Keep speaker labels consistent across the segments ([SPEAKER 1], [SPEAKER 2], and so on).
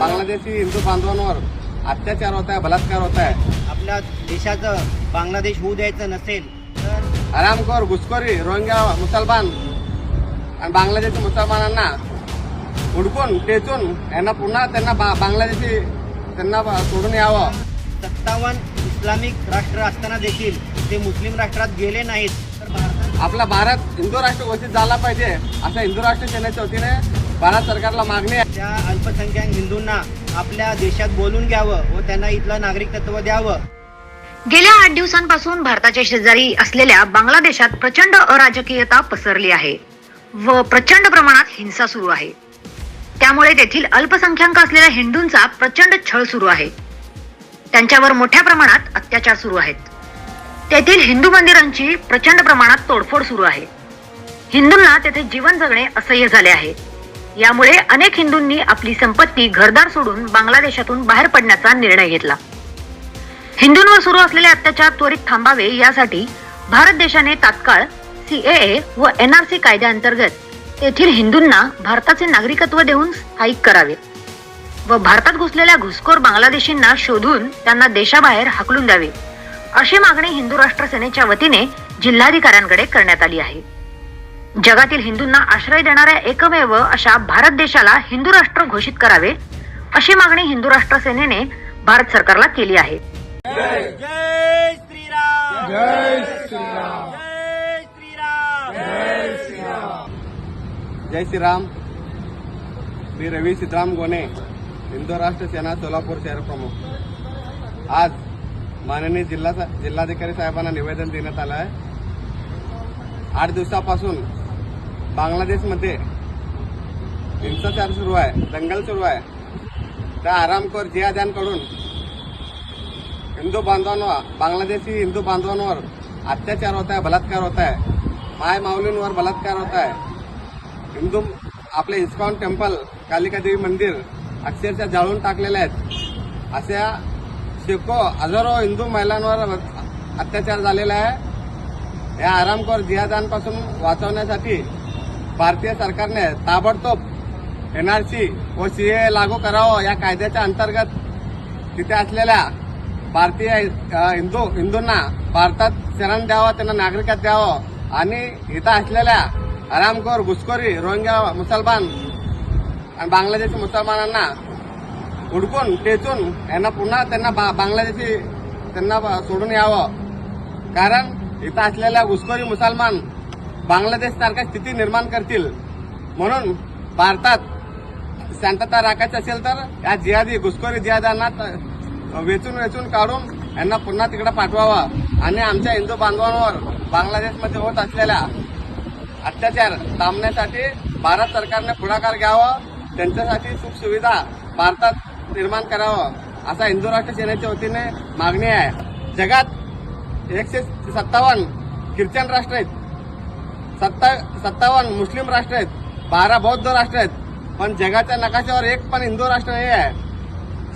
[SPEAKER 1] बांगलादेशी हिंदू बांधवांवर अत्याचार होत आहे बलात्कार होत आहे.
[SPEAKER 2] आपल्या देशाचं बांगलादेश होऊ द्यायचं नसेल तर
[SPEAKER 1] आरामखोर घुसखोरी रोहिंग्या मुसलमान आणि बांगलादेशी मुसलमानांना उडकून टेचून यांना पुन्हा त्यांना बा- बांगलादेशी त्यांना सोडून यावं.
[SPEAKER 2] सत्तावन्न इस्लामिक राष्ट्र असताना देखील ते मुस्लिम राष्ट्रात गेले नाहीत. तर भारतात
[SPEAKER 1] आपला भारत हिंदू राष्ट्र घोषित झाला पाहिजे असं हिंदू राष्ट्र सेनेच्या वतीने भारत सरकारला मागणी आहे.
[SPEAKER 2] त्या अल्पसंख्याक हिंदूंना आपल्या देशात बोलून घ्यावं व त्यांना इथलं नागरिकत्व द्यावं.
[SPEAKER 3] गेल्या आठ दिवसांपासून भारताच्या शेजारी असलेल्या बांगलादेशात प्रचंड अराजकीयता पसरली आहे व प्रचंड प्रमाणात हिंसा सुरू आहे. त्यामुळे तेथील अल्पसंख्याक असलेल्या हिंदूंचा प्रचंड छळ सुरू आहे. त्यांच्यावर मोठ्या प्रमाणात अत्याचार सुरू आहेत. तेथील हिंदू मंदिरांची प्रचंड प्रमाणात तोडफोड सुरू आहे. हिंदूंना तेथे जीवन जगणे असह्य झाले आहे. यामुळे अनेक हिंदूंनी आपली संपत्ती घरदार सोडून बांगलादेशातून बाहेर पडण्याचा निर्णय घेतला. हिंदूंवर सुरू असलेले अत्याचार त्वरित थांबावे यासाठी भारत देशाने तात्काळ सीएए व एनआरसी कायद्याअंतर्गत तेथील हिंदूंना भारताचे नागरिकत्व देऊन स्थायिक करावे व भारतात घुसलेल्या घुसखोर बांगलादेशींना शोधून त्यांना देशाबाहेर हाकलून द्यावे अशी मागणी हिंदू राष्ट्र सेनेच्या वतीने जिल्हाधिकाऱ्यांकडे करण्यात आली आहे. जगातील हिंदूंना आश्रय देणाऱ्या एकमेव अशा भारत देशाला हिंदू राष्ट्र घोषित करावे अशी मागणी हिंदू राष्ट्र सेनेने भारत सरकारला केली आहे.
[SPEAKER 2] जय श्रीराम.
[SPEAKER 1] मी रवी सीताराम गोने हिंदू राष्ट्र सेना सोलापूर शहर प्रमुख. आज माननीय जिल्हा जिल्हाधिकारी साहेबांना निवेदन देण्यात आलं आहे. आठ दिवसापासून बांगलादेशमध्ये हिंसाचार सुरू आहे दंगल सुरू आहे. त्या आरामखोर जियाद्यांकडून हिंदू बांधवांवर बांगलादेशी हिंदू बांधवांवर अत्याचार होत आहे बलात्कार होत आहे. माय माऊलींवर बलात्कार होत आहे. हिंदू आपले इस्कॉन टेम्पल कालिकादेवी मंदिर अक्षरशः जाळून टाकलेले आहेत. अशा शेको हजारो हिंदू महिलांवर अत्याचार झालेला आहे. या आरामखोर जिहादांपासून वाचवण्यासाठी भारतीय सरकारने ताबडतोब एनआरसी व सी ए लागू करावं या कायद्याच्या अंतर्गत तिथे असलेल्या भारतीय हिंदू हिंदूंना भारतात शरण द्यावं त्यांना नागरिकत्व द्यावं आणि इथं असलेल्या आरामखोर घुसखोरी रोहिंग्या मुसलमान आणि बांगलादेशी मुसलमानांना उडकून टेचून यांना पुन्हा त्यांना बा- बांगलादेशी त्यांना सोडून यावं. कारण इथं असलेल्या घुसखोरी मुसलमान बांगलादेश सारख्या स्थिती निर्माण करतील. म्हणून भारतात शांतता राखायची असेल तर या जिहादी घुसखोरी जिहादांना वेचून वेचून काढून यांना पुन्हा तिकडे पाठवावं. आणि आमच्या हिंदू बांधवांवर बांगलादेशमध्ये होत असलेल्या अत्याचार थांबण्यासाठी भारत सरकारने पुढाकार घ्यावा. त्यांच्यासाठी सुख सुविधा भारतात निर्माण करावं. असा हिंदू राष्ट्र सेनेच्या वतीने मागणी आहे. जगात एकशे सत्तावन्न ख्रिश्चन राष्ट्र आहेत. सत्ता सत्तावन्न मुस्लिम राष्ट्र आहेत बारा बौद्ध राष्ट्र आहेत पण जगाच्या नकाशावर एक पण हिंदू राष्ट्र नाही आहे.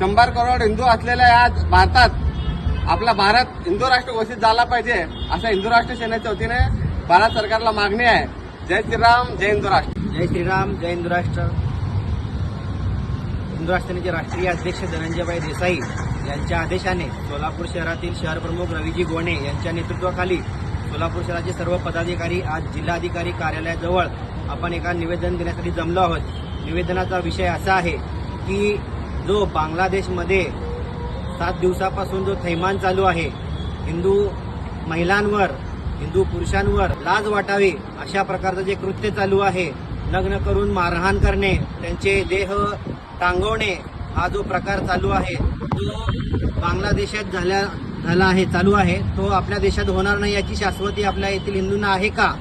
[SPEAKER 1] शंभर करोड हिंदू असलेल्या या भारतात आपला भारत हिंदू राष्ट्र घोषित झाला पाहिजे असं हिंदू राष्ट्र सेनेच्या वतीने भारत सरकारला मागणी आहे. जय श्रीराम जय हिंदू राष्ट्र.
[SPEAKER 2] जय श्रीराम जय हिंदू राष्ट्र. हिंदू राष्ट्राचे राष्ट्रीय अध्यक्ष धनंजयभाई देसाई यांच्या आदेशाने सोलापूर शहरातील शहर प्रमुख रवीजी गोणे यांच्या नेतृत्वाखाली सोलापूर शहराचे सर्व पदाधिकारी आज जिल्हाधिकारी कार्यालयाजवळ आपण एका निवेदन देण्यासाठी जमलो आहोत. निवेदनाचा विषय असा आहे की जो बांगलादेशमध्ये सात दिवसापासून जो थैमान चालू आहे हिंदू महिलांवर हिंदू पुरुषांवर लाज वाटावी अशा प्रकारचं जे कृत्य चालू आहे लग्न करून मारहाण करणे त्यांचे देह टांगवणे हा जो प्रकार चालू आहे तो बांगलादेशात झाल्या झाला आहे चालू आहे. तो आपल्या देशात होणार नाही याची शाश्वती आपल्या येथील हिंदूंना आहे का?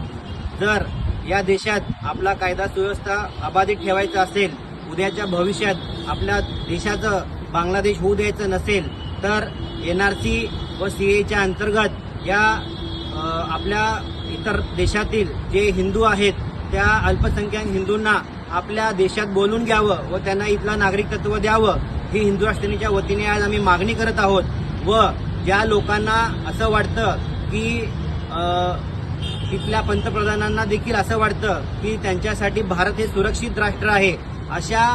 [SPEAKER 2] जर या देशात आपला कायदा सुव्यवस्था अबाधित ठेवायचा असेल उद्याच्या भविष्यात आपल्या देशाचं बांगलादेश होऊ द्यायचं नसेल तर एनआरसी व सीएच्या अंतर्गत या आपल्या इतर देशातील जे हिंदू आहेत त्या अल्पसंख्याक हिंदूंना आपल्या देशात बोलून घ्यावं व त्यांना इथलं नागरिकत्व द्यावं ही हिंदू राष्ट्रणीच्या वतीने आज आम्ही मागणी करत आहोत व ज्या लोकांना असं वाटतं की तिथल्या पंतप्रधानांना देखील असं वाटतं की त्यांच्यासाठी भारत हे सुरक्षित राष्ट्र आहे अशा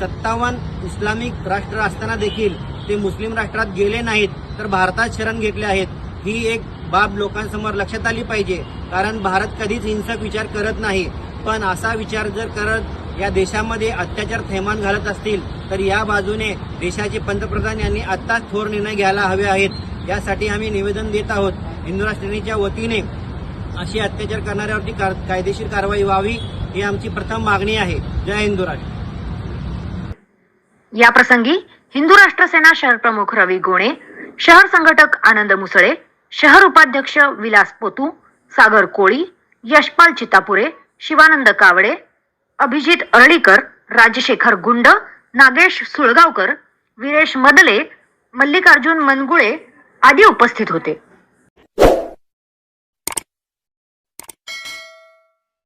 [SPEAKER 2] सत्तावन्न इस्लामिक राष्ट्र असताना देखील ते मुस्लिम राष्ट्रात गेले नाहीत तर भारतात शरण घेतले आहेत. ही एक बाब लोकांसमोर लक्षात आली पाहिजे कारण भारत कधीच हिंसक विचार करत नाही. पण असा विचार जर करत या देशामध्ये अत्याचार थैमान घालत असतील तर या बाजूने देशाचे पंतप्रधान यांनी आत्ताच थोर निर्णय घ्यायला हवे आहेत. यासाठी आम्ही निवेदन देत आहोत हिंदू राष्ट्रणीच्या वतीने अशी अत्याचार करणाऱ्यावरती कायदेशीर कारवाई व्हावी ही आमची प्रथम मागणी आहे. जय हिंदू राष्ट्र.
[SPEAKER 3] या प्रसंगी हिंदू राष्ट्र सेना शहर प्रमुख रवी गोणे शहर संघटक आनंद मुसळे शहर उपाध्यक्ष विलास पोतू सागर कोळी यशपाल चितापुरे शिवानंद कावडे अभिजित अरळीकर राजशेखर गुंड नागेश सुळगावकर विरेश मदले मल्लिकार्जुन मनगुळे आदी उपस्थित होते.